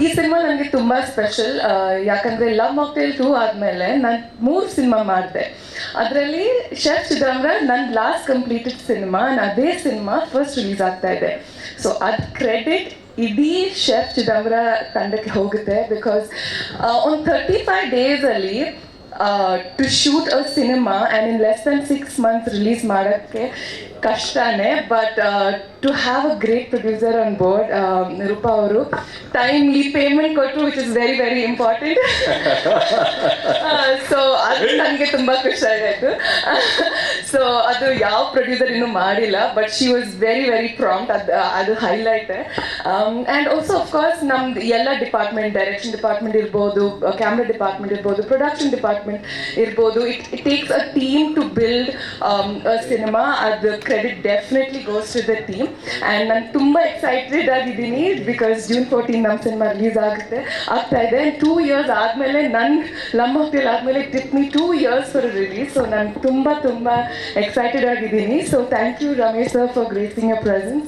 ಈ ಸಿನಿಮಾ ನನಗೆ ತುಂಬ ಸ್ಪೆಷಲ್ ಯಾಕಂದರೆ ಲವ್ ಮಾಕ್ಟೇಲ್ ಟೂ ಆದಮೇಲೆ ನಾನು ಮೂರು ಸಿನಿಮಾ ಮಾಡಿದೆ. ಅದರಲ್ಲಿ ಶೆಫ್ ಚಿದಂಬರ ನನ್ನ ಲಾಸ್ಟ್ ಕಂಪ್ಲೀಟೆಡ್ ಸಿನಿಮಾ ಅದೇ ಸಿನಿಮಾ ಫಸ್ಟ್ ರಿಲೀಸ್ ಆಗ್ತಾ ಇದೆ. ಸೊ ಅದು ಕ್ರೆಡಿಟ್ ಇಡೀ ಶೆಫ್ ಚಿದಂಬರ ತಂಡಕ್ಕೆ ಹೋಗುತ್ತೆ ಬಿಕಾಸ್ ಒಂದು ಥರ್ಟಿ ಫೈವ್ ಡೇಸಲ್ಲಿ to shoot a cinema and in less than six months release ಮಾಡೋಕ್ಕೆ ಕಷ್ಟನೇ but to have a great producer on board Roopa ಅವರು ಟೈಮ್ಲಿ ಪೇಮೆಂಟ್ ಕೊಟ್ಟರು which is very very important so ಅದು ನನಗೆ ತುಂಬ ಖುಷಿ ಆಗಾಯಿತು. ಸೊ ಅದು ಯಾವ ಪ್ರೊಡ್ಯೂಸರ್ ಇನ್ನೂ ಮಾಡಿಲ್ಲ but she was very very prompt ಅದು ಅದು highlight and also of course ನಮ್ದು ಎಲ್ಲ ಡಿಪಾರ್ಟ್ಮೆಂಟ್ ಡೈರೆಕ್ಷನ್ ಡಿಪಾರ್ಟ್ಮೆಂಟ್ ಇರ್ಬೋದು ಕ್ಯಾಮ್ರಾ ಡಿಪಾರ್ಟ್ಮೆಂಟ್ ಇರ್ಬೋದು ಪ್ರೊಡಕ್ಷನ್ ಡಿಪಾರ್ಟ್ಮೆಂಟ್ ಇರ್ಬೋದು. It it takes a team to build cinema ಅದು credit definitely goes to the team and ನಾನು ತುಂಬ ಎಕ್ಸೈಟೆಡ್ ಆಗಿದ್ದೀನಿ ಬಿಕಾಸ್ ಜೂನ್ ಫೋರ್ಟೀನ್ ನಮ್ಮ ಸಿನಿಮಾ ರಿಲೀಸ್ ಆಗುತ್ತೆ, ಆಗ್ತಾ ಇದೆ. ಟೂ ಇಯರ್ಸ್ ಆದಮೇಲೆ ನನ್ನ ಲಮ್ ಹೋಗ್ತಿಲ್ಲ ಆದಮೇಲೆ tip me two years for release so ನಾನು ತುಂಬ ತುಂಬ ಎಕ್ಸೈಟೆಡ್ ಆಗಿದ್ದೀನಿ so thank you Ramesh sir for gracing a presence